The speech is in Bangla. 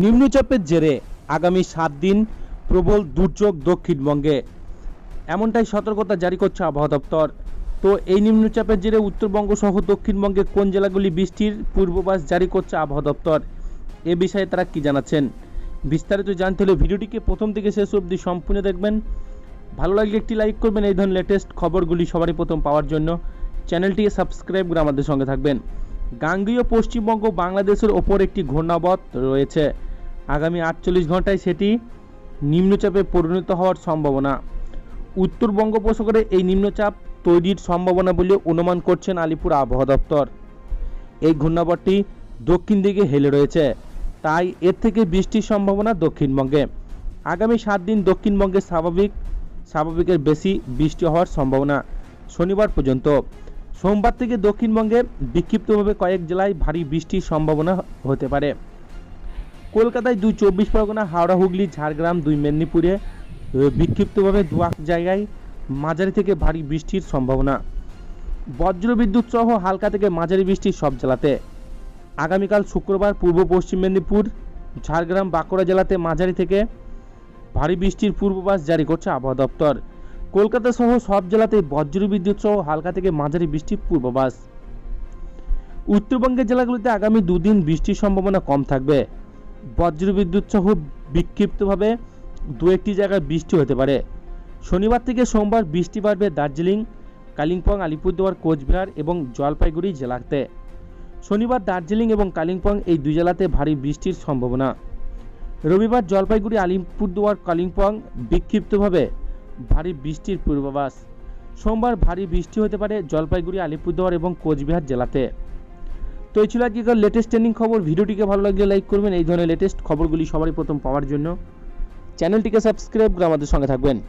নিম্নচাপের জেরে আগামী সাত দিন প্রবল দুর্যোগ দক্ষিণবঙ্গে। এমনটাই সতর্কতা জারি করছে আবহাওয়া দপ্তর। তো এই নিম্নচাপের জেরে উত্তরবঙ্গ সহ দক্ষিণবঙ্গে কোন জেলাগুলি বৃষ্টির পূর্বাভাস জারি করছে আবহাওয়া দপ্তর? এ বিষয়ে তারা কি জানাচ্ছেন? বিস্তারিত জানতে হলে ভিডিওটিকে প্রথম থেকে শেষ অবধি সম্পূর্ণ দেখবেন। ভালো লাগলে একটি লাইক করবেন, এই ধরনের লেটেস্ট খবরগুলি সবারই প্রথম পাওয়ার জন্য। চ্যানেলটিকে সাবস্ক্রাইব করে আমাদের সঙ্গে থাকবেন। গাঙ্গীয় পশ্চিমবঙ্গ বাংলাদেশের ওপর একটি ঘূর্ণাবত রয়েছে। আগামী আটচল্লিশ ঘন্টায় সেটি নিম্নচাপে পরিণত হওয়ার সম্ভাবনা। উত্তর বঙ্গোপসাগরে এই নিম্নচাপ তৈরির সম্ভাবনা বলে অনুমান করছেন আলিপুর আবহাওয়া দপ্তর। এই ঘূর্ণাবর্তটি দক্ষিণ দিকে হেলে রয়েছে, তাই এর থেকে বৃষ্টির সম্ভাবনা দক্ষিণবঙ্গে। আগামী সাত দিন দক্ষিণবঙ্গে স্বাভাবিক, স্বাভাবিকের বেশি বৃষ্টি হওয়ার সম্ভাবনা শনিবার পর্যন্ত। সোমবার থেকে দক্ষিণবঙ্গে বিক্ষিপ্তভাবে কয়েক জেলায় ভারী বৃষ্টির সম্ভাবনা হতে পারে। কলকাতায় দুই চব্বিশ পরগনা, হাওড়া, হুগলি, ঝাড়গ্রাম, দুই মেদিনীপুরে বিক্ষিপ্তভাবে দু এক জায়গায় মাঝারি থেকে ভারী বৃষ্টির সম্ভাবনা। বজ্রবিদ্যুৎ সহ হালকা থেকে মাঝারি বৃষ্টি সব জেলাতে। আগামীকাল শুক্রবার পূর্ব পশ্চিম মেদিনীপুর, ঝাড়গ্রাম, বাঁকুড়া জেলাতে মাঝারি থেকে ভারী বৃষ্টির পূর্বাভাস জারি করছে আবহাওয়া দপ্তর। কলকাতা সহ সব জেলাতে বজ্রবিদ্যুৎ সহ হালকা থেকে মাঝারি বৃষ্টির পূর্বাভাস। উত্তরবঙ্গের জেলাগুলিতে আগামী দুদিন বৃষ্টির সম্ভাবনা কম থাকবে। বজ্রবিদ্যুৎ সহ বিক্ষিপ্তভাবে দু একটি জায়গায় বৃষ্টি হতে পারে। শনিবার থেকে সোমবার বৃষ্টি বাড়বে দার্জিলিং, কালিম্পং, আলিপুরদুয়ার, কোচবিহার এবং জলপাইগুড়ি জেলাতে। শনিবার দার্জিলিং এবং কালিম্পং এই দুই জেলাতে ভারী বৃষ্টির সম্ভাবনা। রবিবার জলপাইগুড়ি, আলিপুরদুয়ার, কালিম্পং বিক্ষিপ্তভাবে ভারী বৃষ্টির পূর্বাভাস। সোমবার ভারী বৃষ্টি হতে পারে জলপাইগুড়ি, আলিপুরদুয়ার এবং কোচবিহার জেলাতে। তো এই ছিল আজকের লেটেস্ট ট্রেন্ডিং খবর। ভিডিওটিকে ভালো লাগলে লাইক করবেন। এই ধরনের লেটেস্ট খবরগুলি সবারই প্রথম পাওয়ার জন্য। চ্যানেলটিকে সাবস্ক্রাইব করে আমাদের সঙ্গে থাকবেন।